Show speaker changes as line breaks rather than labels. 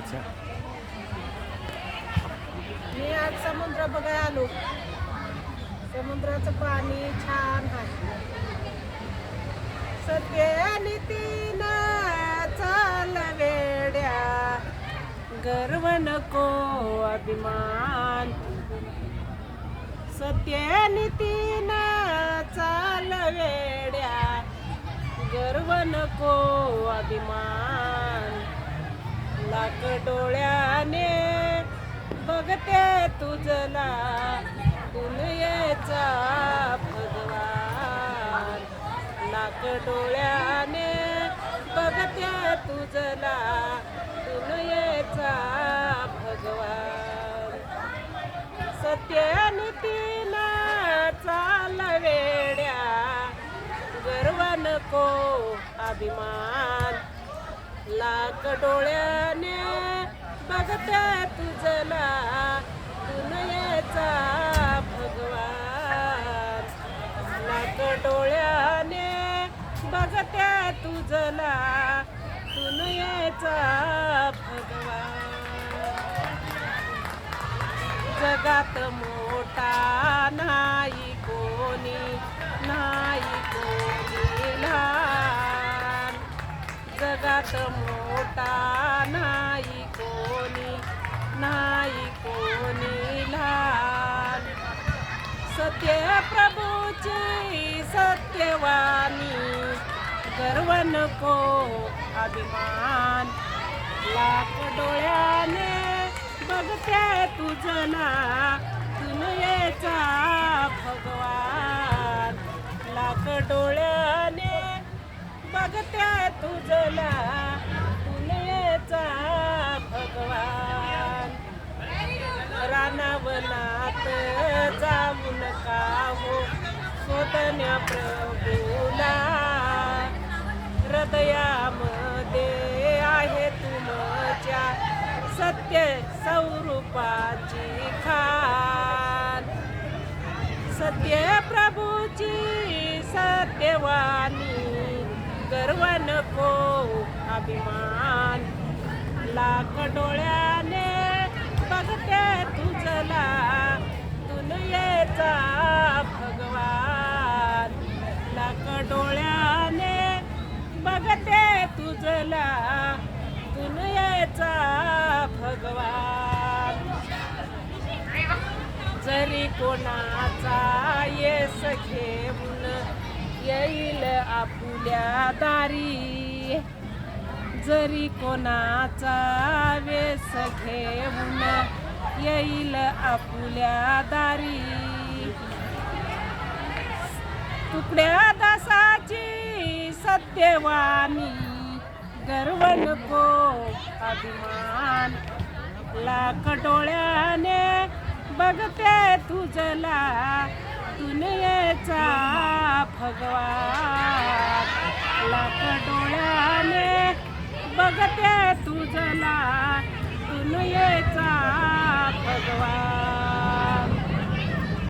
देवाचा
मी आज समुद्र बघायला आलो. समुद्राचं पाणी छान आहे. सत्य नीतीन चाल वेड्या गर्व नको अभिमान. सत्य नीतीन चाल वेड्या गर्व नको अभिमान. लाख डोळ्याने बघते तुझला दुनियेचा भगवान. लाख डोळ्याने बघते तुझला दुनियेचा भगवान. सत्यनितीन चाल वेड्या गर्व नको अभिमान. लाख डोळ्याने बघते तुझला दुनियेचा भगवान. लाख डोळ्याने बघते तुझला दुनियेचा भगवान. जगात मोठा नाही कोणी नाही कोणी. जगात मोठा नाही कोणी नाही कोणी लहान सत्य प्रभूची सत्यवाणी गर्व नको अभिमान. लाख डोळ्याने बघते तुझला दुनियेचा भगवान. लाख डोळ्या मागत्या तुझला पुण्याचा भगवान. रानावनात जाऊन का हो शोधण्या प्रभूला. हृदयामध्ये आहे तुमच्या सत्य स्वरूपाची खान. सत्य प्रभूची सत्यवाणी गर्व नको अभिमान. लाख डोळ्याने बघते तुझला. दुनियेचा भगवान. लाख डोळ्याने बघते तुझला. दुनियेचा भगवान. जरी कोणाचा येस घेऊन येईल आप आपल्या दारी. जरी कोणाचा वेस घेऊन येईल आपुल्या दारी. तुकड्या दासाची सत्यवाणी गर्व नको अभिमान. लाकडोळ्याने बघते तुझला दुनियेचा भगवान. लाख डोळ्याने बघते तुझला दुनियेचा भगवान.